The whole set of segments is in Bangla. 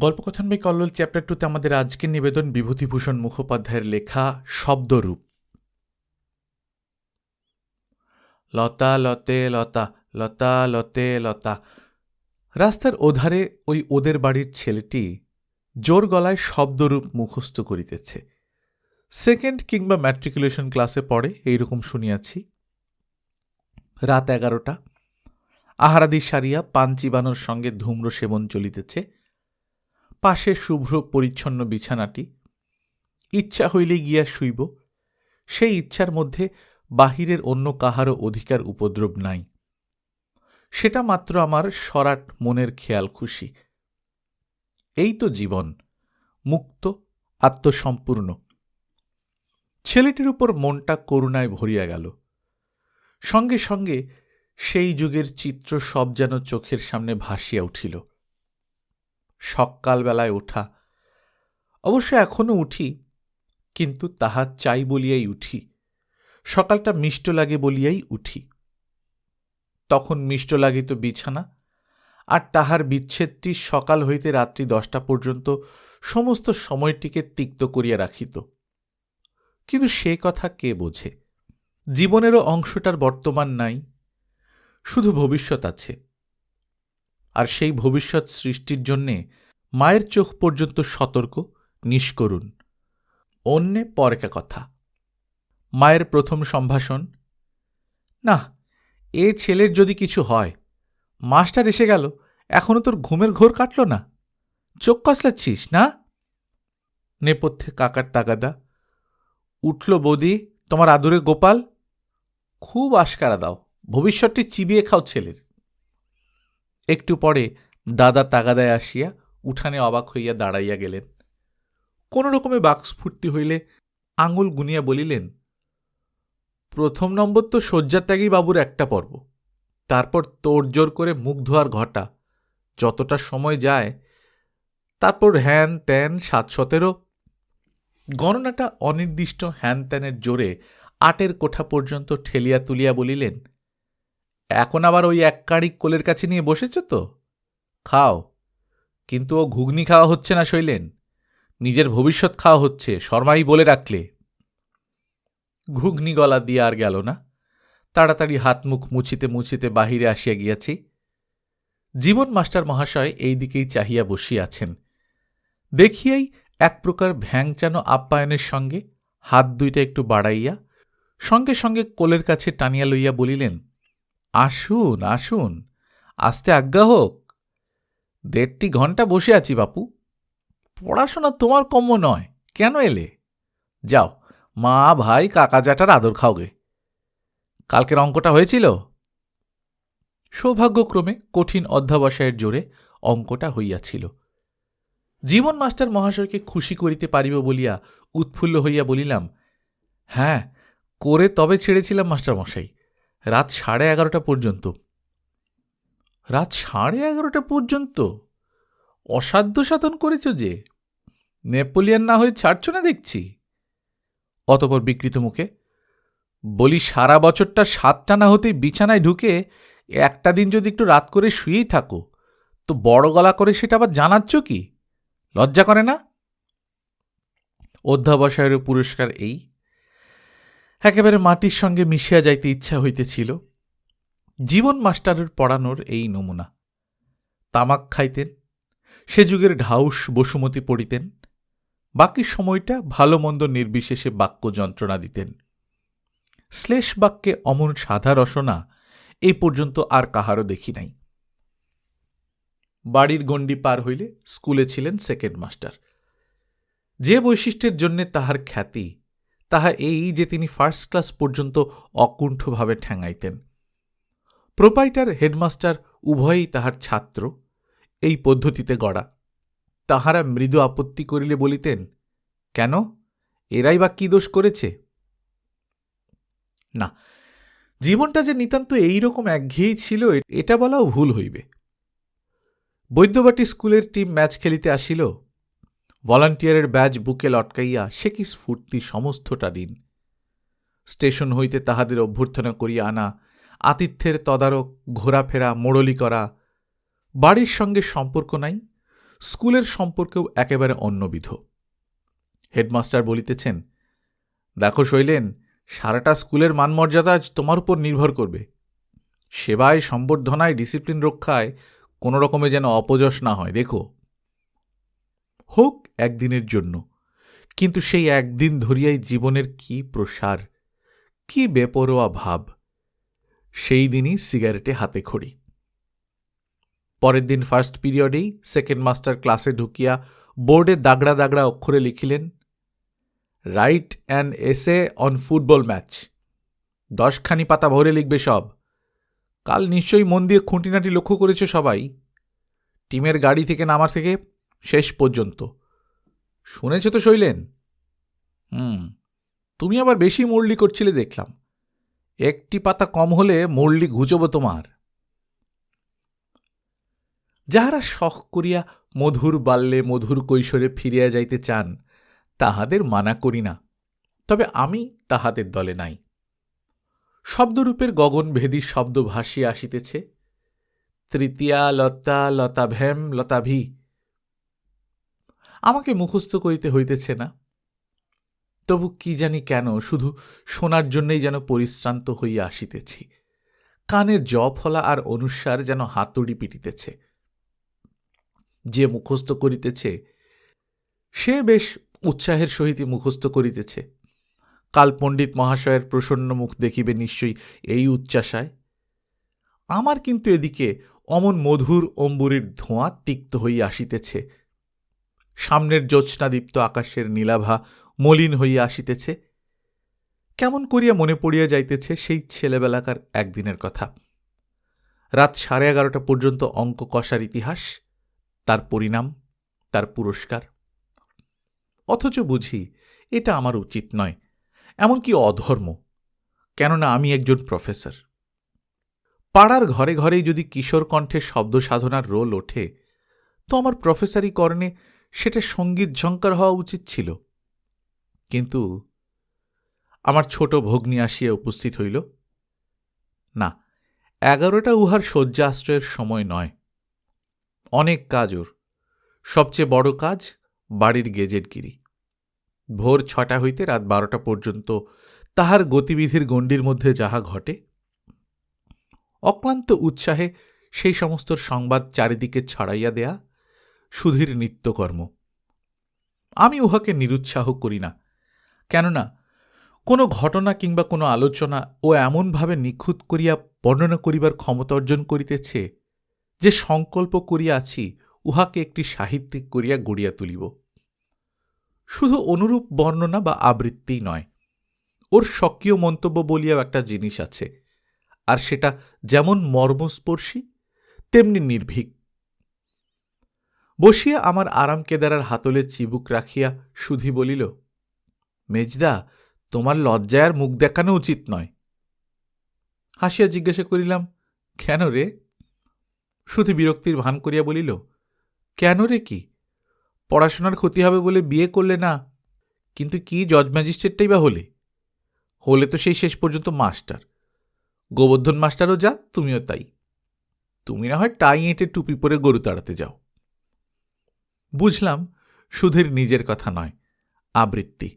গল্পকথন বাই কল্লোল চ্যাপ্টার টুতে আমাদের আজকের নিবেদন বিভূতিভূষণ মুখোপাধ্যায়ের লেখা শব্দরূপ। লতা, লতে, লতা লতা, লতে, লতা। রাস্তার ওধারে ওই ওদের বাড়ির ছেলেটি জোর গলায় শব্দরূপ মুখস্থ করিতেছে। সেকেন্ড কিংবা ম্যাট্রিকুলেশন ক্লাসে পড়ে, এইরকম শুনিয়াছি। রাত এগারোটা। আহারাদি সারিয়া পান চিবানোর সঙ্গে ধূম্র সেবন চলিতেছে। পাশে শুভ্র পরিচ্ছন্ন বিছানাটি। ইচ্ছা হইলে গিয়া শুইব। সেই ইচ্ছার মধ্যে বাহিরের অন্য কাহারও অধিকার উপদ্রব নাই। সেটা মাত্র আমার সরাট মনের খেয়াল খুশি। এই তো জীবন, মুক্ত, আত্মসম্পূর্ণ। ছেলেটির উপর মনটা করুণায় ভরিয়া গেল। সঙ্গে সঙ্গে সেই যুগের চিত্র সব যেন চোখের সামনে ভাসিয়া উঠিল। সকালবেলায় ওঠা অবশ্য এখনও উঠি, কিন্তু তাহা চাই বলিয়াই উঠি। সকালটা মিষ্ট লাগে বলিয়াই উঠি। তখন মিষ্ট লাগিত বিছানা, আর তাহার বিচ্ছেদটি সকাল হইতে রাত্রি দশটা পর্যন্ত সমস্ত সময়টিকে তিক্ত করিয়া রাখিত। কিন্তু সে কথা কে বোঝে? জীবনেরও অংশটার বর্তমান নাই, শুধু ভবিষ্যৎ আছে। আর সেই ভবিষ্যৎ সৃষ্টির জন্যে মায়ের চোখ পর্যন্ত সতর্ক, নিষ্করুণ। অন্যে পরেকা কথা। মায়ের প্রথম সম্ভাষণ, না, এ ছেলের যদি কিছু হয়, মাস্টার এসে গেল এখনও তোর ঘুমের ঘোর কাটল না? চোখ কচলাচ্ছিস, না? নেপথ্যে কাকার তাগাদা, উঠল বৌদি, তোমার আদুরে গোপাল? খুব আশকারা দাও, ভবিষ্যৎটি চিবিয়ে খাও ছেলের। একটু পরে দাদা তাগাদায় আসিয়া উঠানে অবাক হইয়া দাঁড়াইয়া গেলেন। কোন রকমে বাক্সফূর্তি হইলে আঙুল গুনিয়া বলিলেন, প্রথম নম্বর তো শয্যাত্যাগী বাবুর একটা পর্ব। তারপর তোড়জোর করে মুখ ধোয়ার ঘটা। যতটা সময় যায়, তারপর হ্যান ত্যান সাত সতেরো। গণনাটা অনির্দিষ্ট হ্যান ত্যানের জোরে আটের কোঠা পর্যন্ত ঠেলিয়া তুলিয়া বলিলেন এখন আবার ওই এক কাড়ি কোলের কাছে নিয়ে বসেছ তো? খাও। কিন্তু ও ঘুগনি খাওয়া হচ্ছে না শৈলেন। নিজের ভবিষ্যৎ খাওয়া হচ্ছে, শর্মাই বলে রাখলে। ঘুগনি গলা দিয়ে আর গেল না। তাড়াতাড়ি হাত মুখ মুছিতে মুছিতে বাহিরে আসিয়া গিয়াছি। জীবন মাস্টার মহাশয় এই দিকেই চাহিয়া বসিয়াছেন দেখিয়াই এক প্রকার ভ্যাংচানো আপ্যায়নের সঙ্গে হাত দুইটা একটু বাড়াইয়া, সঙ্গে সঙ্গে কোলের কাছে টানিয়া লইয়া বলিলেন আসুন আসুন। আসতে আজ্ঞা হোক। দেড়টি ঘণ্টা বসে আছি বাপু। পড়াশোনা তোমার কম্য নয়। কেন এলে? যাও, মা, ভাই, কাকা জাটার আদর খাওগে কালকের অঙ্কটা হয়েছিল? সৌভাগ্যক্রমে কঠিন অধ্যাবসায়ের জোরে অঙ্কটা হইয়াছিল। জীবন মাস্টার মহাশয়কে খুশি করিতে পারিব বলিয়া, উৎফুল্ল হইয়া বলিলাম হ্যাঁ করে তবে ছেড়েছিলাম মাস্টার মশাই রাত সাড়ে এগারোটা পর্যন্ত। রাত সাড়ে এগারোটা পর্যন্ত? অসাধ্য সাধন করেছ যে। নেপোলিয়ান না হয়ে ছাড়ছ না দেখছি। অতপর বিকৃত মুখে, বলি সারা বছরটা সাতটা না হতেই বিছানায় ঢুকে একটা দিন যদি একটু রাত করে শুয়েই থাকো, তো বড় গলা করে সেটা আবার জানাচ্ছ কি? লজ্জা করে না? অধ্যাবসায়ের পুরস্কার এই একেবারে মাটির সঙ্গে মিশিয়া যাইতে ইচ্ছা হইতেছিল। জীবন মাস্টারের পড়ানোর এই নমুনা। তামাক খাইতেন, সে যুগের ঢাউস বসুমতি পড়িতেন, বাকি সময়টা ভালো মন্দ নির্বিশেষে বাক্য যন্ত্রণা দিতেন। শ্লেষ বাক্যে অমন সাধা রসনা এই পর্যন্ত আর কাহারও দেখি নাই। বাড়ির গণ্ডি পার হইলে স্কুলে ছিলেন সেকেন্ড মাস্টার। যে বৈশিষ্ট্যের জন্যে তাহার খ্যাতি তাহা এই যে তিনি ফার্স্ট ক্লাস পর্যন্ত অকুণ্ঠভাবে ঠ্যাঙাইতেন প্রোপাইটার হেডমাস্টার উভয়ই তাহার ছাত্র, এই পদ্ধতিতে গড়া। তাহারা মৃদু আপত্তি করিলে বলিতেন, কেন? এরাই বা কি দোষ করেছে? না, জীবনটা যে নিতান্ত এইরকম একঘেয়েই ছিল, এটা বলাও ভুল হইবে। বৈদ্যবাটি স্কুলের টিম ম্যাচ খেলিতে আসিল ভলান্টিয়ারের ব্যাজ বুকে লটকাইয়া সে কি স্ফূর্তি সমস্তটা দিন। স্টেশন হইতে তাহাদের অভ্যর্থনা করিয়া আনা, আতিথ্যের তদারক, ঘোরাফেরা, মোড়লি করা। বাড়ির সঙ্গে সম্পর্ক নাই, স্কুলের সম্পর্কেও একেবারে অন্যবিধ। হেডমাস্টার বলিতেছেন, দেখো শৈলেন, সারাটা স্কুলের মানমর্যাদা আজ তোমার উপর নির্ভর করবে। সেবায়, সম্বর্ধনায়, ডিসিপ্লিন রক্ষায় কোনো রকমে যেন অপযশ না হয়, দেখো। হোক একদিনের জন্য। কিন্তু সেই একদিন ধরিয়াই জীবনের কি প্রসার, কি বেপরোয়া ভাব। সেই দিনই সিগারেটে হাতে খড়ি। পরের দিন ফার্স্ট পিরিয়ডেই সেকেন্ড মাস্টার ক্লাসে ঢুকিয়া বোর্ডে দাগড়া দাগড়া অক্ষরে লিখিলেন write an essay on football match দশখানি পাতা ভরে লিখবে সব। কাল নিশ্চয়ই মন দিয়ে খুঁটিনাটি লক্ষ্য করেছ সবাই। টিমের গাড়ি থেকে নামার থেকে শেষ পর্যন্ত। শুনেছ তো শৈলেন? হুম, তুমি আবার বেশি মুরলি করছিলে দেখলাম। একটি পাতা কম হলে মুরলি ঘুচব তোমার। যাহারা শখ করিয়া মধুর বাল্যে মধুর কৈশোরে ফিরিয়া যাইতে চান, তাহাদের মানা করি না, তবে আমি তাহাদের দলে নাই। শব্দরূপের গগনভেদী শব্দ ভাসিয়া আসিতেছে। তৃতীয়া লতা লতাভ্যাম লতাভি আমাকে মুখস্থ করিতে হইতেছে না। তবু কি জানি কেন, শুধু শোনার জন্যই যেন পরিশ্রান্ত হইয়া আসিতেছি। কানের ফলা আর অনুসার যেন হাতুড়ি পিটিতেছে। যে মুখস্থ করিতেছে, সে বেশ উৎসাহের সহিত মুখস্থ করিতেছে। কাল পণ্ডিত মহাশয়ের প্রসন্ন মুখ দেখিবে নিশ্চয়ই এই উচ্চাসায় আমার কিন্তু এদিকে অমন মধুর অম্বুরের ধোঁয়া তিক্ত হইয়া আসিতেছে। সামনের জ্যোৎস্নাদীপ্ত আকাশের নীলাভা মলিন হইয়া আসিতেছে। কেমন করিয়া মনে পড়িয়া যাইতেছে সেই ছেলেবেলাকার একদিনের কথা। রাত সাড়ে এগারোটা পর্যন্ত অঙ্ক কষার ইতিহাস, তার পরিণাম, তার পুরস্কার। অথচ বুঝি, এটা আমার উচিত নয়, এমনকি অধর্ম, কেননা আমি একজন প্রফেসর। পাড়ার ঘরে ঘরেই যদি কিশোর কণ্ঠে শব্দ সাধনার রোল ওঠে, তো আমার প্রফেসরি কর্ণে সেটা সংগীত ঝঙ্কার হওয়া উচিত ছিল। কিন্তু আমার ছোট ভগ্নী আসিয়া উপস্থিত হইল। না, এগারোটা উহার শয্যাশ্রয়ের সময় নয়। অনেক কাজ ওর। সবচেয়ে বড় কাজ বাড়ির গেজেটগিরি ভোর ছটা হইতে রাত বারোটা পর্যন্ত তাহার গতিবিধির গণ্ডির মধ্যে যাহা ঘটে, অক্লান্ত উৎসাহে সেই সমস্ত সংবাদ চারিদিকে ছড়াইয়া দেয়া সুধীর নিত্যকর্ম। আমি উহাকে নিরুৎসাহ করি না। কেননা, কোনো ঘটনা কিংবা কোনো আলোচনা ও এমনভাবে নিখুঁত করিয়া বর্ণনা করিবার ক্ষমতা অর্জন করিতেছে, যে সংকল্প করিয়া আছি উহাকে একটি সাহিত্যিক করিয়া গড়িয়া তুলিব। শুধু অনুরূপ বর্ণনা বা আবৃত্তিই নয়, ওর স্বকীয় মন্তব্য বলিয়াও একটা জিনিস আছে, আর সেটা যেমন মর্মস্পর্শী, তেমনি নির্ভীক। বসিয়া আমার আরাম কেদারার হাতলে চিবুক রাখিয়া সুধি বলিল, মেজদা, তোমার লজ্জায় আর মুখ দেখানো উচিত নয়। হাসিয়া জিজ্ঞাসা করিলাম, কেন রে? সুধি বিরক্তির ভান করিয়া বলিল, কেন রে কি? পড়াশোনার ক্ষতি হবে বলে বিয়ে করলে না, কিন্তু কি জজ ম্যাজিস্ট্রেটটাই বা হলে? হলে তো সেই শেষ পর্যন্ত মাস্টার। গোবর্ধন মাস্টারও যা, তুমিও তাই। তুমি না হয় টাই এঁটে টুপি পরে গরু তাড়াতে যাও। বুঝলাম সুধীর নিজের কথা নয়, আবৃত্তি।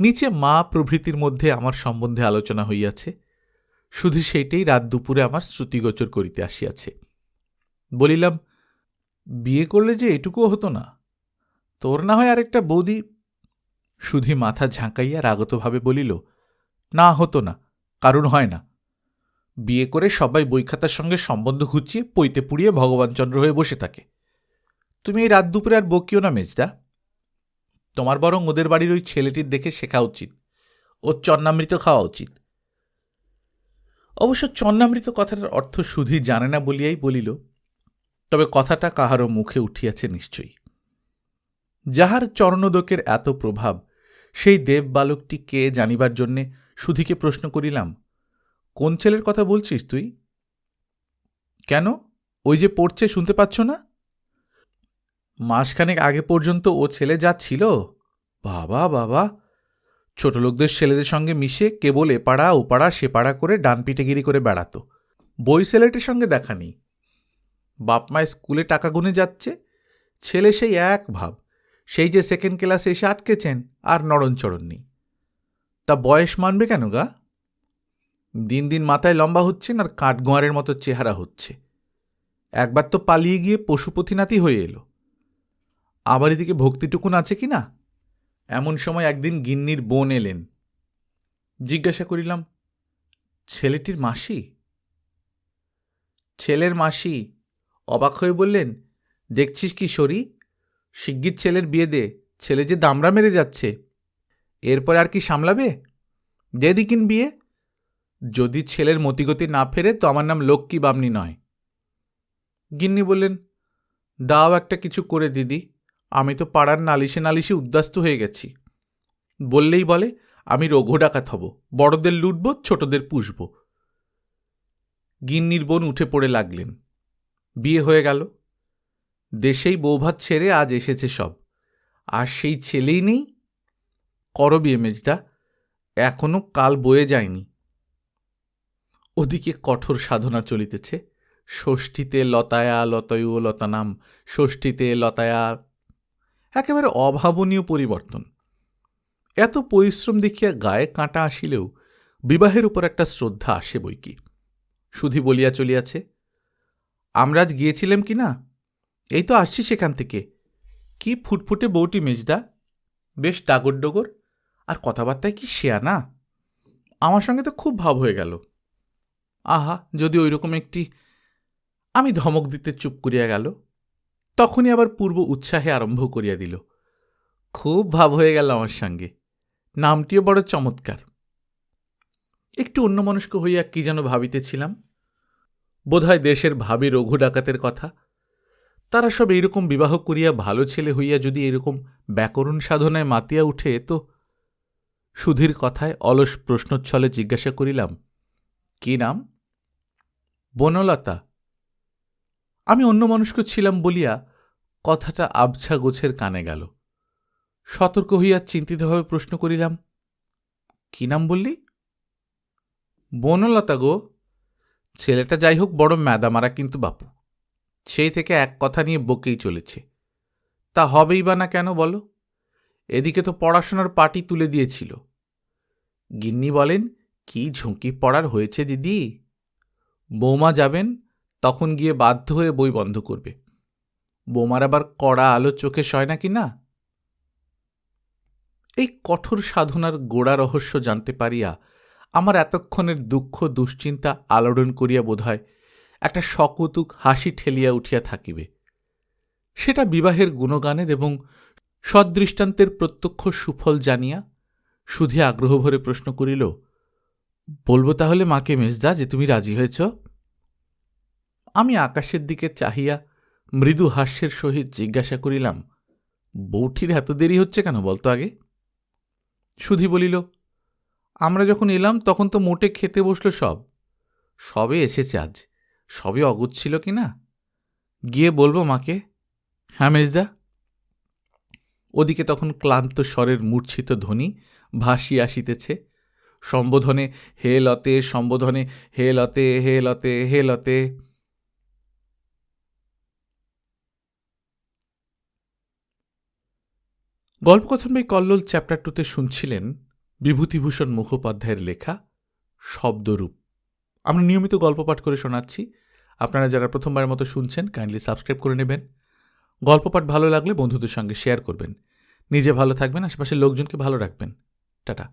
নিচে মা প্রভৃতির মধ্যে আমার সম্বন্ধে আলোচনা হইয়াছে। শুধু সেইটাই রাত দুপুরে আমার শ্রুতিগোচর করিতে আসিয়াছে। বলিলাম, বিয়ে করলে যে এটুকুও হতো না, তোর না হয় আরেকটা বৌদি? সুধি মাথা ঝাঁকাইয়া রাগতভাবে বলিল, না হতো না কারণ হয় না। বিয়ে করে সবাই বইখাতার সঙ্গে সম্বন্ধ ঘুচিয়ে পইতে পুড়িয়ে ভগবানচন্দ্র হয়ে বসে থাকে। তুমি এই রাত দুপুরে আর বকিও না, মেজদা। তোমার বরং ওদের বাড়ির ওই ছেলেটির দেখে শেখা উচিত। ওর চন্নামৃত খাওয়া উচিত। অবশ্য চন্নামৃত কথাটার অর্থ শুধু জানে না বলিয়াই বলিল, তবে কথাটা কাহারও মুখে উঠিয়াছে নিশ্চয়ই। যাহার চরণোদকের এত প্রভাব, সেই দেব বালকটি কে জানিবার জন্যে সুধীকে প্রশ্ন করিলাম, কোন ছেলের কথা বলছিস তুই? কেন? ওই যে পড়ছে শুনতে পাচ্ছ না? মাসখানেক আগে পর্যন্ত ও ছেলে যা ছিল? বাবা বাবা। ছোট লোকদের ছেলেদের সঙ্গে মিশে কেবল এপাড়া, ওপাড়া, সেপাড়া করে ডান পিটেগিরি করে বেড়াত। বই ছেলেটির সঙ্গে দেখা নেই। বাপ স্কুলে টাকা গুনে যাচ্ছে। ছেলে সেই এক ভাব, সেই যে সেকেন্ড ক্লাসে এসে আটকেছেন আর নড়নচড়ন নেই। তা বয়স মানবে কেন গা? দিন দিন মাথায় লম্বা হচ্ছেন আর কাঠগোয়ারের মতো চেহারা হচ্ছে। একবার তো পালিয়ে গিয়ে পশুপতিনাতি হয়ে এলো। আবার এদিকে ভক্তিটুকুন আছে কি না? এমন সময় একদিন গিন্নির বোন এলেন। জিজ্ঞাসা করিলাম, ছেলেটির মাসি? ছেলের মাসি? অবাক হয়ে বললেন, দেখছিস কি সরি? শিগগির ছেলের বিয়ে দে, ছেলে যে দামড়া মেরে যাচ্ছে। এরপর আর কি সামলাবে? দে দিকিন বিয়ে। যদি ছেলের মতিগতি না ফেরে তো আমার নাম লক্ষ্মী বামনি নয়। গিন্নি বললেন, দাও একটা কিছু করে দিদি। আমি তো পাড়ার নালিশে নালিশে উদ্বাস্ত হয়ে গেছি। বললেই বলে, আমি রঘু ডাকাত হব, বড়দের লুটব, ছোটদের পুষব। গিন্নির বোন উঠে পড়ে লাগলেন। বিয়ে হয়ে গেল। দেশেই বৌভাত ছেড়ে আজ এসেছে সব। আর সেই ছেলেই নেই? কর বিয়ে মেজদা, এখনও কাল বয়ে যায়নি। ওদিকে কঠোর সাধনা চলিতেছে। ষষ্ঠীতে লতায়া লতয়ু লতানাম, ষষ্ঠীতে লতায়া একেবারে অভাবনীয় পরিবর্তন। এত পরিশ্রম দেখিয়া গায়ে কাঁটা আসিলেও বিবাহের উপর একটা শ্রদ্ধা আসে বই কি। সুধি বলিয়া চলিয়াছে আমরা আজ গিয়েছিলাম কি না? এই তো আসছি সেখান থেকে। কি ফুটফুটে বউটি মেজদা? বেশ ডাগর ডগর। আর কথাবার্তায় কি শেয়া না? আমার সঙ্গে তো খুব ভাব হয়ে গেল। আহা, যদি ওইরকম একটি আমি ধমক দিতে চুপ করিয়া গেল। তখনই আবার পূর্ব উৎসাহে আরম্ভ করিয়া দিল। খুব ভাব হয়ে গেল আমার সঙ্গে। নামটিও বড় চমৎকার। একটু অন্যমনস্ক হইয়া কি যেন ভাবিতেছিলাম। বোধহয় দেশের ভাবি রঘু ডাকাতের কথা। তারা সব এইরকম বিবাহ করিয়া ভালো ছেলে হইয়া যদি এরকম ব্যাকরণ সাধনায় মাতিয়া উঠে, তো সুধীর কথায় অলস প্রশ্নোচ্ছলে জিজ্ঞাসা করিলাম, কি নাম? বনলতা। আমি অন্যমনস্ক ছিলাম বলিয়া কথাটা আবছা গোছের কানে গেল। সতর্ক হইয়া চিন্তিতভাবে প্রশ্ন করিলাম, কি নাম বললি? বনলতা গো। ছেলেটা যাই হোক বড় ম্যাদামারা কিন্তু বাপু। সেই থেকে এক কথা নিয়ে বকেই চলেছে। তা হবেই বা না কেন বলো? এদিকে তো পড়াশোনার পাটি তুলে দিয়েছিল। গিন্নি বলেন, কি ঝুঁকি পড়ার হয়েছে দিদি? বৌমা যাবেন তখন গিয়ে বাধ্য হয়ে বই বন্ধ করবে। বোমার আবার কড়া আলো চোখে সয় নাকি না? এই কঠোর সাধনার গোড়া রহস্য জানতে পারিয়া আমার এতক্ষণের দুঃখ, দুশ্চিন্তা আলোড়ন করিয়া বোধহয় একটা সকৌতুক হাসি ঠেলিয়া উঠিয়া থাকিবে। সেটা বিবাহের গুণগানের এবং সদৃষ্টান্তের প্রত্যক্ষ সুফল জানিয়া সুধী আগ্রহ ভরে প্রশ্ন করিল, বলব তাহলে মাকে মেজদা যে তুমি রাজি হয়েছ? আমি আকাশের দিকে চাহিয়া মৃদু হাস্যের সহিত জিজ্ঞাসা করিলাম, বৌঠির এত দেরি হচ্ছে কেন বলতো আগে? সুধি বলিল, আমরা যখন এলাম তখন তো মোটে খেতে বসল সব। সবে এসেছে আজ, সবে অগুচ্ছিল কি না? গিয়ে বলব মাকে হ্যাঁ মেজদা। ওদিকে তখন ক্লান্ত স্বরের মূর্ছিত ধ্বনি ভাসিয়া আসিতেছে। সম্বোধনে, হে লতে, সম্বোধনে, হে লতে হে লতে হে লতে। গল্পকথন বাই কল্লোল চ্যাপ্টার টুতে শুনছিলেন বিভূতিভূষণ মুখোপাধ্যায়ের লেখা শব্দরূপ। আমরা নিয়মিত গল্প পাঠ করে শোনাচ্ছি। আপনারা যারা প্রথমবারের মতো শুনছেন কাইন্ডলি সাবস্ক্রাইব করে নেবেন। গল্প পাঠ ভালো লাগলে বন্ধুদের সঙ্গে শেয়ার করবেন। নিজে ভালো থাকবেন, আশেপাশের লোকজনকে ভালো রাখবেন। টাটা।